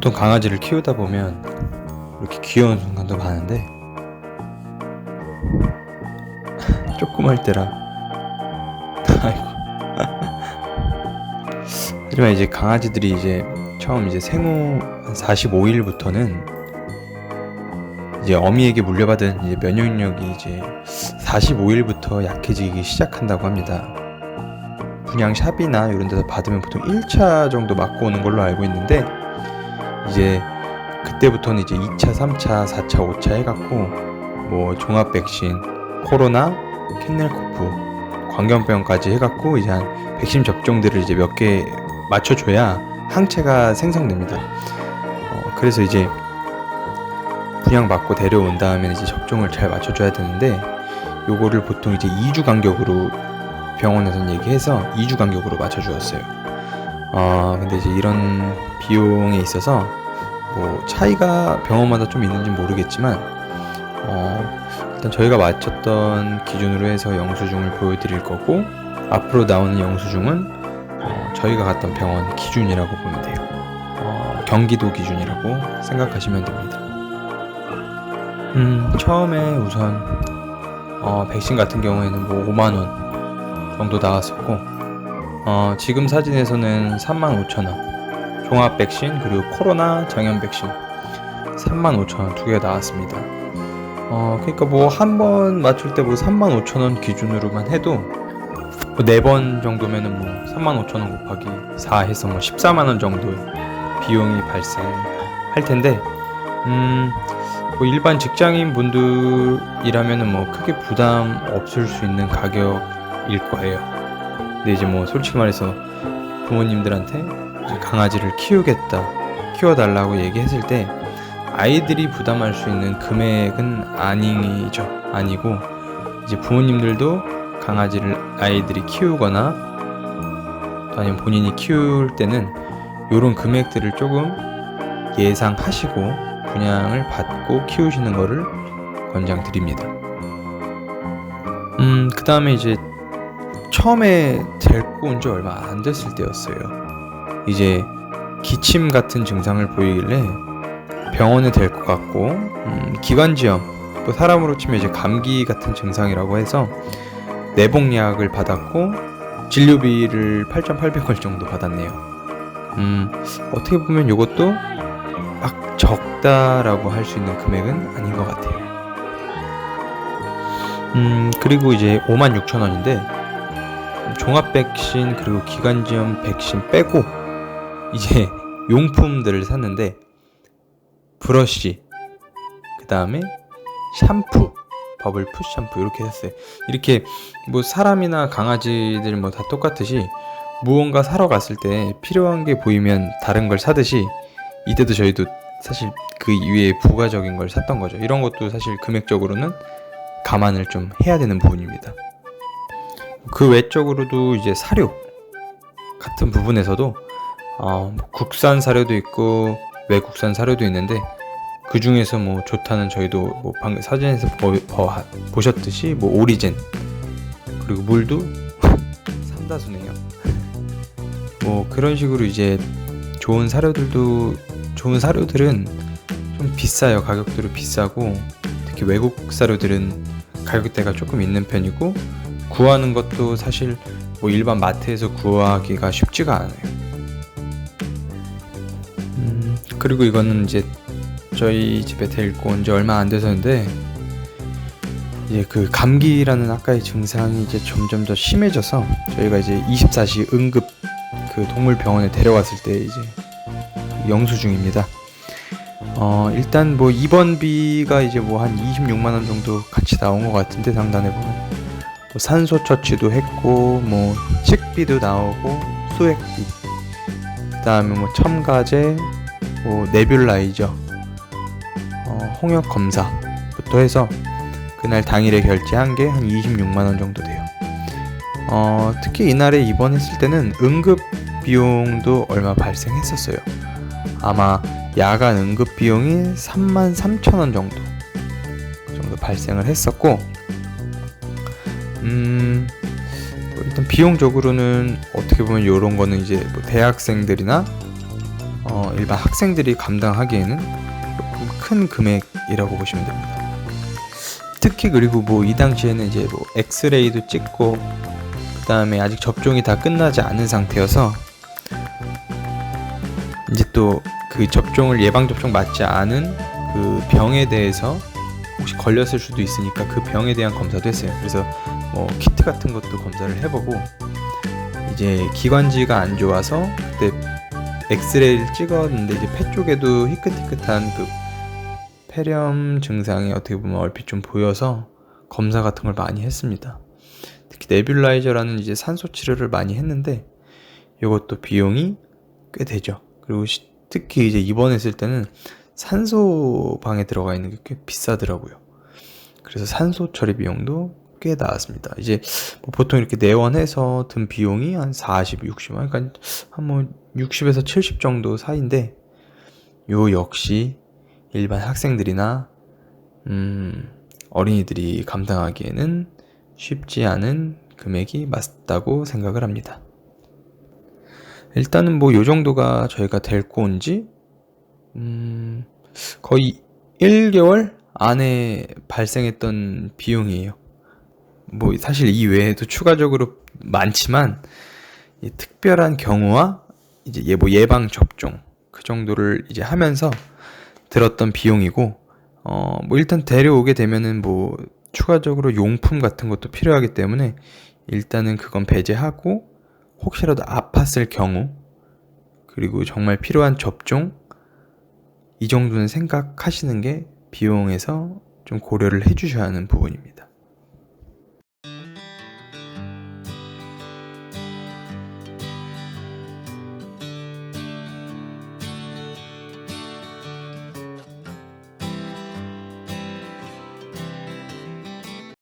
보통 강아지를 키우다 보면 이렇게 귀여운 순간도 많은데 조그말 때라 하지만 이제 강아지들이 이제 처음 이제 생후 한 45일부터는 이제 어미에게 물려받은 이제 면역력이 이제 45일부터 약해지기 시작한다고 합니다. 분양 샵이나 이런 데서 받으면 보통 1차 정도 맞고 오는 걸로 알고 있는데 이제 그때부터는 이제 2차, 3차, 4차, 5차 해갖고 뭐 종합 백신, 코로나, 캔넬코프, 광견병까지 해갖고 이제 한 백신 접종들을 이제 몇 개 맞춰줘야 항체가 생성됩니다. 어, 그래서 이제 분양받고 데려온 다음에 이제 접종을 잘 맞춰줘야 되는데 요거를 보통 이제 2주 간격으로 병원에서 얘기해서 2주 간격으로 맞춰주었어요. 어, 근데 이제 이런 비용에 있어서 뭐 차이가 병원마다 좀 있는지 모르겠지만 어, 일단 저희가 맞췄던 기준으로 해서 영수증을 보여드릴 거고 앞으로 나오는 영수증은 어, 저희가 갔던 병원 기준이라고 보면 돼요. 어, 경기도 기준이라고 생각하시면 됩니다. 음, 처음에 우선 어, 백신 같은 경우에는 뭐 5만 원 정도 나왔었고 어, 지금 사진에서는 3만 5천 원 종합 백신 그리고 코로나 장염 백신 3만 5천 원두 개가 나왔습니다. 어, 그러니까 뭐 한 번 맞출 때 뭐 3만 5천 원 기준으로만 해도 뭐네번 정도면은 뭐 3만 5천 원 곱하기 4 해서 뭐 14만 원 정도의 비용이 발생할 텐데 음, 뭐 일반 직장인 분들이라면은 뭐 크게 부담 없을 수 있는 가격일 거예요. 근데 이제 뭐 솔직히 말해서 부모님들한테 강아지를 키우겠다, 키워달라고 얘기했을 때 아이들이 부담할 수 있는 금액은 아니죠. 아니고 이제 부모님들도 강아지를 아이들이 키우거나 또 아니면 본인이 키울 때는 이런 금액들을 조금 예상하시고 분양을 받고 키우시는 거를 권장드립니다. 음, 그 다음에 이제 처음에 데리고 온 지 얼마 안 됐을 때였어요. 이제 기침 같은 증상을 보이길래 병원에 될 것 같고, 음, 기관지염, 또 사람으로 치면 이제 감기 같은 증상이라고 해서 내복약을 받았고, 진료비를 8,800원 정도 받았네요. 음, 어떻게 보면 이것도 막 적다라고 할 수 있는 금액은 아닌 것 같아요. 음, 그리고 이제 56,000원인데, 종합 백신 그리고 기관지염 백신 빼고 이제 용품들을 샀는데 브러쉬 그 다음에 샴푸 버블 푸 샴푸 이렇게 샀어요. 이렇게 뭐 사람이나 강아지들 뭐 다 똑같듯이 무언가 사러 갔을 때 필요한 게 보이면 다른 걸 사듯이 이때도 저희도 사실 그 이외에 부가적인 걸 샀던 거죠. 이런 것도 사실 금액적으로는 감안을 좀 해야 되는 부분입니다. 그 외적으로도 이제 사료 같은 부분에서도 어, 뭐 국산 사료도 있고 외국산 사료도 있는데 그 중에서 뭐 좋다는 저희도 뭐 방금 사진에서 보, 보, 셨듯이 뭐 오리젠 그리고 물도 삼다수네요. 뭐 그런 식으로 이제 좋은 사료들도 좋은 사료들은 좀 비싸요. 가격대로 비싸고 특히 외국 사료들은 가격대가 조금 있는 편이고 구하는 것도 사실 뭐 일반 마트에서 구하기가 쉽지가 않아요. 음, 그리고 이거는 이제 저희 집에 데리고 온 지 얼마 안 돼서인데 이제 그 감기라는 아까의 증상이 이제 점점 더 심해져서 저희가 이제 24시 응급 그 동물 병원에 데려갔을 때 이제 영수 중입니다. 어, 일단 뭐 입원비가 이제 뭐 한 26만 원 정도 같이 나온 것 같은데 상단에 보면 뭐 산소 처치도 했고 뭐 식비도 나오고 수액비 그다음에 뭐 첨가제 뭐 네뷸라이저 어, 홍역 검사부터 해서 그날 당일에 결제한 게 한 26만 원 정도 돼요. 어, 특히 이날에 입원했을 때는 응급 비용도 얼마 발생했었어요. 아마 야간 응급 비용이 3만 3천 원 정도 그 정도 발생을 했었고 음, 뭐 일단 비용적으로는 어떻게 보면 이런 거는 이제 뭐 대학생들이나 어, 일반 학생들이 감당하기에는 큰 금액이라고 보시면 됩니다. 특히 그리고 뭐 이 당시에는 이제 뭐 엑스레이도 찍고 그 다음에 아직 접종이 다 끝나지 않은 상태여서 이제 또 그 접종을 예방 접종 맞지 않은 그 병에 대해서 혹시 걸렸을 수도 있으니까 그 병에 대한 검사도 했어요. 그래서 뭐 키트 같은 것도 검사를 해보고 이제 기관지가 안 좋아서 그때 엑스레이를 찍었는데 이제 폐 쪽에도 희끗희끗한 그 폐렴 증상이 어떻게 보면 얼핏 좀 보여서 검사 같은 걸 많이 했습니다. 특히 네뷸라이저라는 이제 산소 치료를 많이 했는데 이것도 비용이 꽤 되죠. 그리고 시- 특히 이제 입원했을 때는 산소 방에 들어가 있는 게 꽤 비싸더라고요. 그래서 산소 처리 비용도 꽤 나왔습니다. 이제 뭐 보통 이렇게 내원해서 든 비용이 한 40, 60만, 그러니까 한뭐 60에서 70 정도 사이인데 요 역시 일반 학생들이나 음, 어린이들이 감당하기에는 쉽지 않은 금액이 맞다고 생각을 합니다. 일단은 뭐 요 정도가 저희가 데리고 온지 음, 거의 1개월 안에 발생했던 비용이에요. 뭐 사실 이 외에도 추가적으로 많지만 이 특별한 경우와 이제 예, 뭐 예방 접종 그 정도를 이제 하면서 들었던 비용이고 어 뭐 일단 데려오게 되면은 뭐 추가적으로 용품 같은 것도 필요하기 때문에 일단은 그건 배제하고 혹시라도 아팠을 경우 그리고 정말 필요한 접종 이 정도는 생각하시는 게 비용에서 좀 고려를 해주셔야 하는 부분입니다.